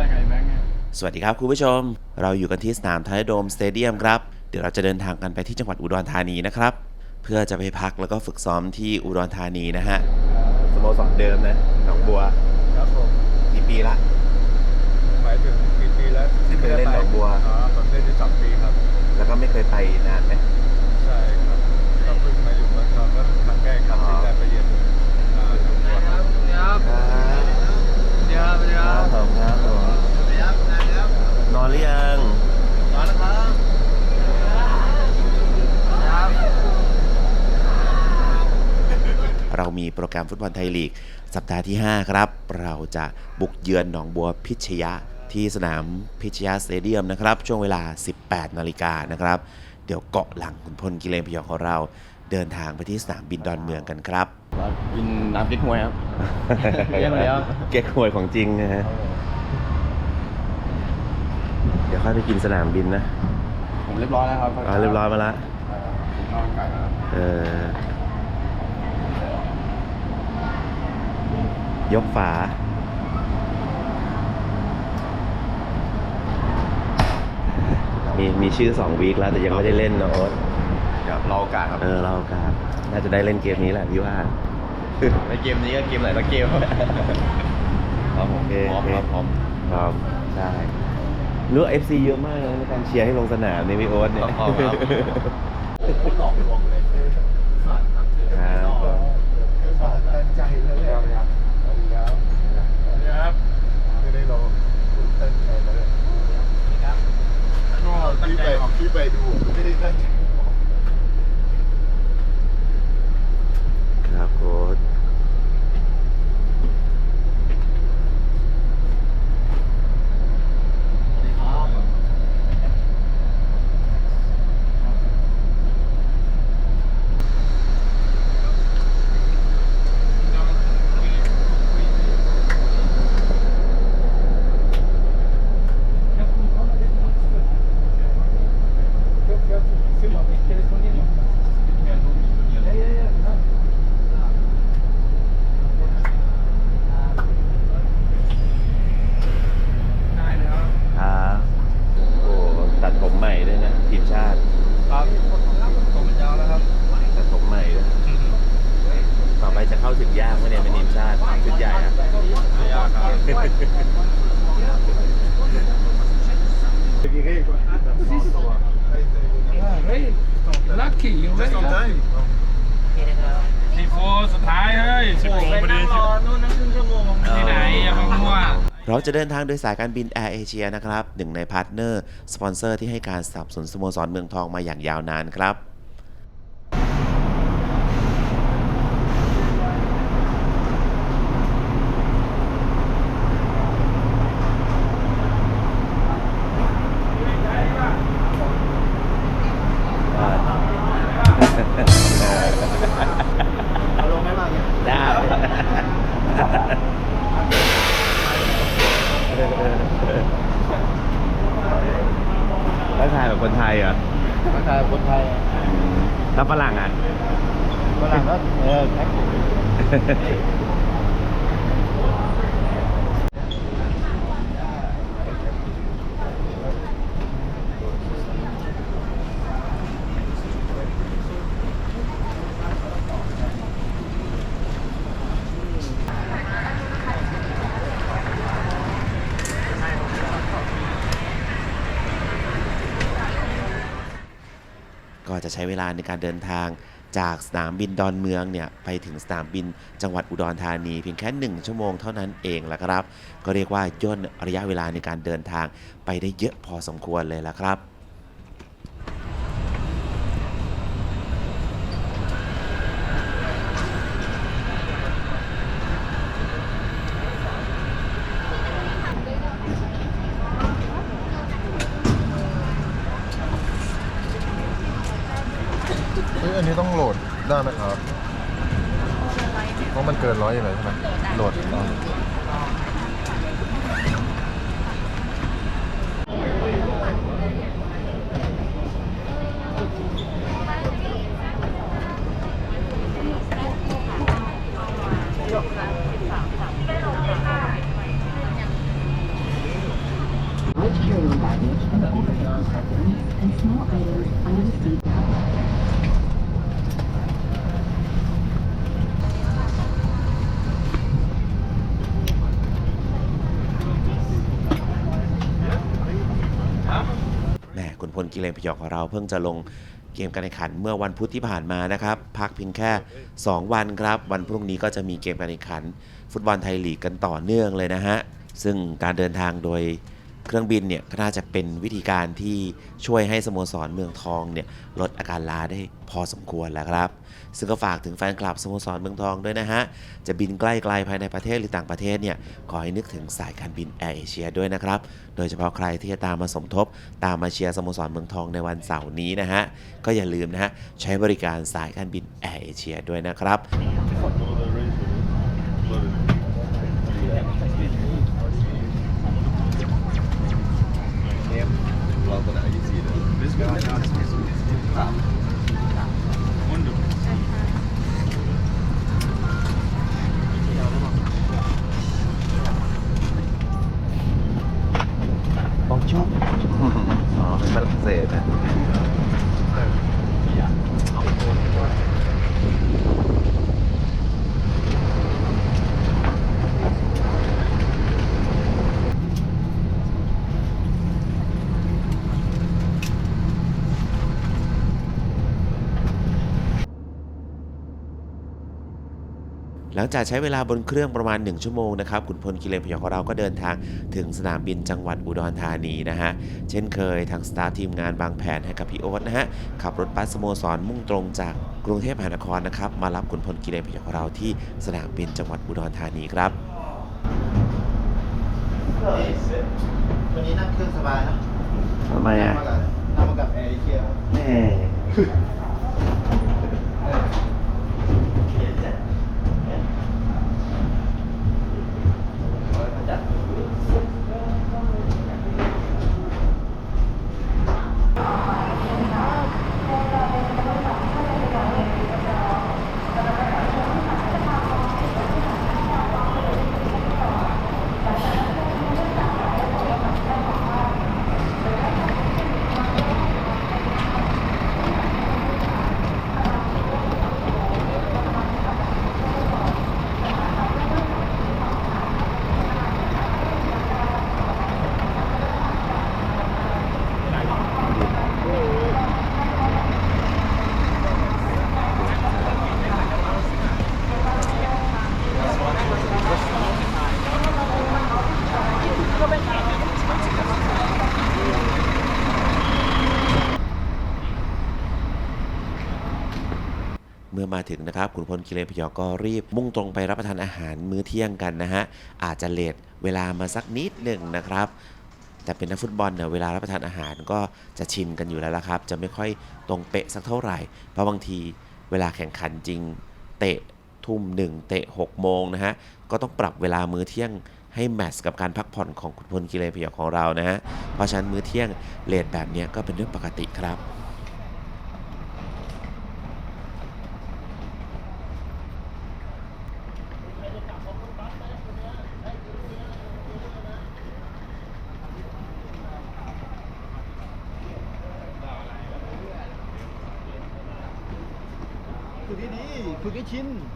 ได้ไงแบงค์ไงสวัสดีครับคุณผู้ชม เราอยู่กันที่สนามไทยโดมสเตเดียมครับ เดี๋ยวเราจะเดินทางกันไปที่จังหวัดอุดรธานีนะครับ เพื่อจะไปพักแล้วก็ฝึกซ้อมที่อุดรธานีนะฮะสโมสรเดิมนะหนองบัวครับผมกี่ปีละหมายถึงกี่ปีแล้วที่เคยเล่นดอกบัวอ๋อผมเล่นที่สองปีครับ แล้วก็ไม่เคยไปนานไหม ใช่ครับก็เพิ่งมาอยู่เมืองทองก็ครั้งแรกครับที่ได้ไปเยือนอ่าดอกบัวครับ ครับ เดี๋ยวเดี๋ยว ผมครับผมนอนหรือยัง มาแล้วครับครับ เรามีโปรแกรมฟุตบอลไทยลีก สัปดาห์ที่ 5 ครับ เราจะบุกเยือนหนองบัวพิชยะที่สนามพิชยะสเตเดียมนะครับ ช่วงเวลา 18 นาฬิกานะครับ เดี๋ยวเกาะหลังคุณพลกิเลนพยองของเรา เดินทางไปที่สนามบินดอนเมืองกันครับกินน้ำพริกหวยครับเรียกมาแล้วเก๊กหวยของจริงนะฮะเดี๋ยวค่อยไปกินสนามบินนะ ผมเรียบร้อยแล้วครับอ๋อเรียบร้อยมาละนอนไก่ครับเออ ยกฝา มีมีชื่อสองวีคแล้วแต่ยังไม่ได้เล่นเนอะโอ๊ตเดี๋ยวรอโอกาสครับเออเราโอกาสน่าจะได้เล่นเกมนี้แหละพี่ว่า ในเกมนี้ก็เกมไหนก็เกมครับผมโอเคพร้อมครับพร้อมพร้อมใช่รู้เอฟซีเยอะมากเลยในการเชียร์ให้ลงสนามในพี่โอ๊ตเนี่ยพร้อมครับหลอกลวงเลย ครับ ตั้งใจเลยครับสวัสดีครับสวัสดีครับไม่ได้ลงตั้งใจเลยครับพี่ไปพี่ไปดูไม่ได้ตั้งใจ ครับโค้ช ครับโอ้ตัดผมใหม่ด้วยนะ ทีมชาติ ครับผมยาวแล้วครับ ตัดผมใหม่ด้วยต่อไปจะเข้าถึงยากไหมเนี่ยเป็นทีมชาติชุดใหญ่อะ ไม่ยากครับ เฮ้ย ลัคกี้อยู่ไหม Just on time. ทีโฟสุดท้ายเฮ้ยสิบโมงพอดีรอนู่นนั่งครึ่งชั่วโมง ที่ไหนอย่ามามั่ว เราจะเดินทางโดยสายการบินแอร์เอเชียนะครับหนึ่งในพาร์ทเนอร์ สปอนเซอร์ที่ให้การสนับสนุนสโมสรเมืองทองมาอย่างยาวนานครับ ลงไม่มากเนี่ย ได้แล้วถ่ายแบบคนไทยเหรอ ทักทายคนไทย แล้วฝรั่งอะ ฝ ออแท็กซี่ก็จะใช้เวลาในการเดินทาง จากสนามบินดอนเมืองเนี่ยไปถึงสนามบินจังหวัดอุดรธานีเพียงแค่ 1 ชั่วโมงเท่านั้นเองแหละครับ ก็เรียกว่าย่นระยะเวลาในการเดินทางไปได้เยอะพอสมควรเลยละครับ เฮ้ยอันนี้ต้องโหลด ได้ไหมครับ เพราะมันเกินร้อยอยู่แล้วใช่ไหมโหลดอ๋อ carry-on baggage, overhead accessories, and small items under the seat. แหมคุณพ ลกิเลนพยองของเราเพิ่งจะลงเกมการแข่งขันเมื่อวันพุธที่ผ่านมานะครับ พักเพียงแค่ 2 วันครับ วันพรุ่งนี้ก็จะมีเกมการแข่งขัน ฟุตบอลไทยลีกกันต่อเนื่องเลยนะฮะ ซึ่งการเดินทางโดย เครื่องบินเนี่ยก็น่าจะเป็นวิธีการที่ช่วยให้สโมสรเมืองทองเนี่ยลดอาการล้าได้พอสมควรแล้วครับ ซึ่งก็ฝากถึงแฟนคลับสโมสรเมืองทองด้วยนะฮะ จะบินใกล้ไกลภายในประเทศหรือต่างประเทศเนี่ยขอให้นึกถึงสายการบินแอร์เอเชียด้วยนะครับ โดยเฉพาะใครที่จะตามมาสมทบ ตามมาเชียร์สโมสรเมืองทองในวันเสาร์นี้นะฮะก็อย่าลืมนะฮะใช้บริการสายการบินแอร์เอเชียด้วยนะครับ เราตัวไหนยี่สี่เล ลังจากใช้เวลาบนเครื่องประมาณ 1 ชั่วโมงนะครับขุนพลกิเลนพยองของเราก็เดินทางถึงสนามบินจังหวัดอุดรธานีนะฮะเช่นเคยทางสตาฟทีมงานบางแผนให้กับพี่โอ๊ตนะฮะขับรถบัสสโมสรมุ่งตรงจากกรุงเทพมหานครนะครับมารับขุนพลกิเลนพยองของเราที่สนามบินจังหวัดอุดรธานีครับวันนี้นั่งเครื่องสบายนะทำไมอะนั่งมากับแอร์เอเชียแม่ เมื่อมาถึงนะครับขุนพลกิเลนพยอก็รีบ มุ่งตรงไปรับประทานอาหารมื้อเที่ยงกันนะฮะอาจจะเลทเวลามาสักนิดหนึ่งนะครับแต่เป็นนักฟุตบอลเนี่ยเวลารับประทานอาหารก็จะชินกันอยู่แล้วละครับ จะไม่ค่อยตรงเป๊ะสักเท่าไหร่ เพราะบางทีเวลาแข่งขันจริง เตะทุ่มหนึ่งเตะ6โมงนะฮะก็ต้องปรับเวลามื้อเที่ยงให้แมทช์กับการพักผ่อนของคุณพลกิเลนพยอของเรานะฮะเพราะฉะนั้นมื้อเที่ยงเลทแบบนี้ก็เป็นเรื่องปกติครับ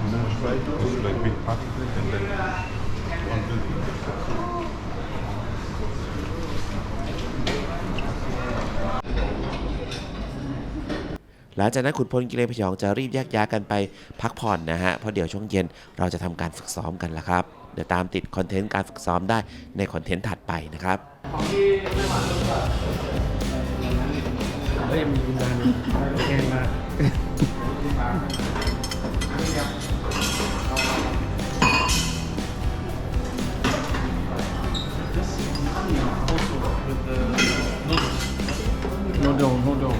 Just like big particles and then one building. หลังจากนั้นขุนพลกิเลนพยองจะรีบแยกย้ายกันไปพักผ่อนนะฮะ เพราะเดี๋ยวช่วงเย็นเราจะทำการฝึกซ้อมกันล้วครับ เดี๋ยวตามติดคอนเทนต์การฝึกซ้อมได้ในคอนเทนต์ถัดไปนะครับเฮ้ยมีงานแกงมา 弄掉，弄掉。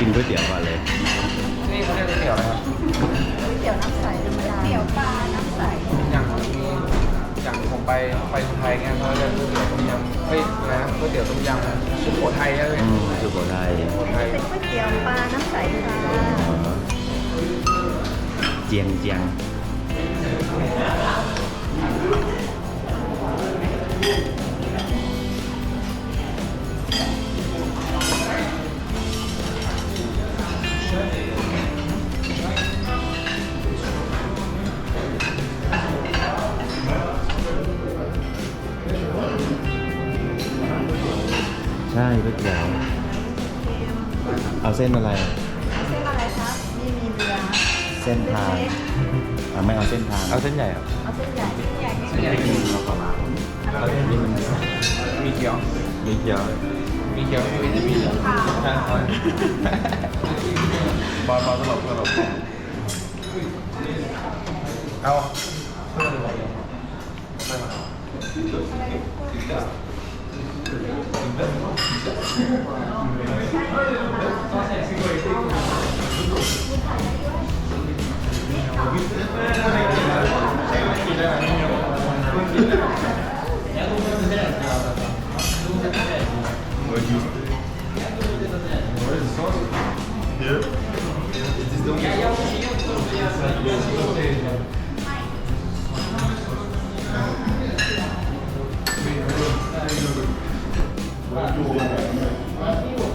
กินก๋วยเตี๋ยวก่อนเลย นี่เขาเรียกก๋วยเตี๋ยวอะไรครับเตี๋ยวน้ำใสธรรมดาเตี๋ยวปลา น้ำใสอย่างมีอย่างผมไปไปสุไทยเงี้ยเขาเรียกก๋วยเตี๋ยวต้มยำเฮ้ยอะไรนะก๋วยเตี๋ยวต้มยำสุโขทัยใช่ไหมอืมสุโขทัยสุโขทัยเป็นก๋วยเตี๋ยวปลา น้ำใสค่ะเจียงเจียง เตี๋ยวเอาเส้นอะไร เส้นอะไรครับนี่มีเรือเส้นทางอะไม่เอาเส้นทางเอาเส้นใหญ่ครับเอาเส้นใหญ่เส้นใหญ่เส้นใหญ่มีแล้วนี่มันมีเกี๊ยวมีเกี๊ยวมีเกี๊ยวมีมีค่ะบอลบอลตลบตลบเอาเ Yeah. Muito bom.